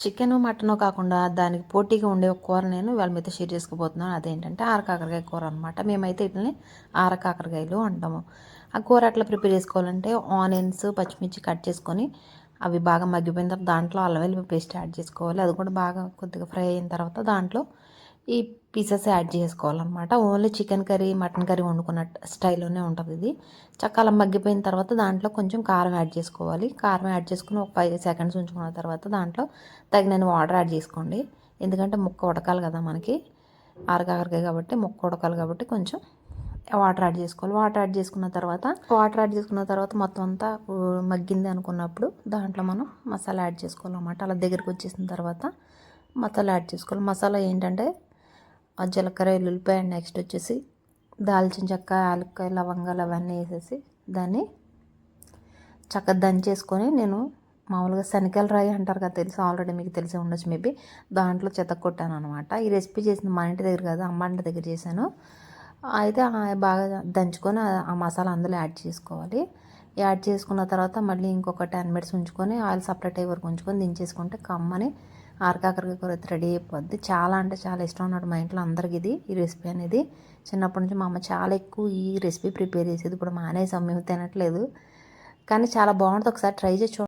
Chicken mutton కాకుండా దానికి పోటీగా ఉండే ఒక కూర నేను వాళ్ళ మీతో షేర్ చేసుకోబోతున్నాను అదేంటంటే ఆరకాకరకాయ కూర అనమాట మేమైతే వీటిని ఆరకాకరకాయలు అంటాము. ఆ కూర ఎట్లా ప్రిపేర్ చేసుకోవాలంటే ఆనియన్స్ పచ్చిమిర్చి కట్ చేసుకొని అవి బాగా మగ్గిపోయిన తర్వాత దాంట్లో అల్లం వెల్లుల్లి పేస్ట్ యాడ్ చేసుకోవాలి. అది కూడా బాగా కొద్దిగా ఫ్రై అయిన తర్వాత దాంట్లో ఈ పీసెస్ యాడ్ చేసుకోవాలన్నమాట. Only chicken curry mutton curry వండుకున్న స్టైల్లోనే ఉంటుంది ఇది. చక్కాల మగ్గిపోయిన తర్వాత దాంట్లో కొంచెం కారం యాడ్ చేసుకోవాలి. కారం యాడ్ చేసుకుని ఒక ఫైవ్ సెకండ్స్ ఉంచుకున్న తర్వాత దాంట్లో తగినన్ని వాటర్ యాడ్ చేసుకోండి. ఎందుకంటే ముక్క ఉడకాలి కదా మనకి. ఆరకాకరకాయ కాబట్టి ముక్క ఉడకాలి కాబట్టి కొంచెం వాటర్ యాడ్ చేసుకోవాలి. వాటర్ యాడ్ చేసుకున్న తర్వాత వాటర్ యాడ్ చేసుకున్న తర్వాత మొత్తం అంతా మగ్గింది అనుకున్నప్పుడు దాంట్లో మనం మసాలా యాడ్ చేసుకోవాలన్నమాట. అలా దగ్గరికి వచ్చేసిన తర్వాత మసాలా యాడ్ చేసుకోవాలి. మసాలా ఏంటంటే జీలకర్ర ఎల్లుల్లిపాయ నెక్స్ట్ వచ్చేసి దాల్చిన చెక్క యాలక్కాయ లవంగాలు అవన్నీ వేసేసి దాన్ని చక్కగా దంచేసుకొని నేను మామూలుగా శనగల రాయి అంటారు కదా తెలుసు ఆల్రెడీ మీకు తెలిసి ఉండొచ్చు మేబీ. దాంట్లో చెత్త కొట్టాను అనమాట ఈ రెసిపీ చేసింది మా ఇంటి దగ్గర కాదు అమ్మ ఇంటి దగ్గర చేశాను. అయితే బాగా దంచుకొని ఆ మసాలా అందులో యాడ్ చేసుకోవాలి. యాడ్ చేసుకున్న తర్వాత మళ్ళీ ఇంకొక టెన్ మినిట్స్ ఉంచుకొని ఆయిల్ సపరేట్ అయ్యే వరకు ఉంచుకొని దించేసుకుంటే కమ్మని ఆరకాకరకాయ కూర రెడీ అయిపోద్ది. చాలా అంటే చాలా ఇష్టం అన్నాడు మా ఇంట్లో అందరికి ఇది ఈ రెసిపీ అనేది. చిన్నప్పటి నుంచి మా అమ్మ చాలా ఎక్కువ ఈ రెసిపీ ప్రిపేర్ చేసేది. ఇప్పుడు మానేసాం మేము తినట్లేదు. కానీ చాలా బాగుంటుంది. ఒకసారి ట్రై చేసి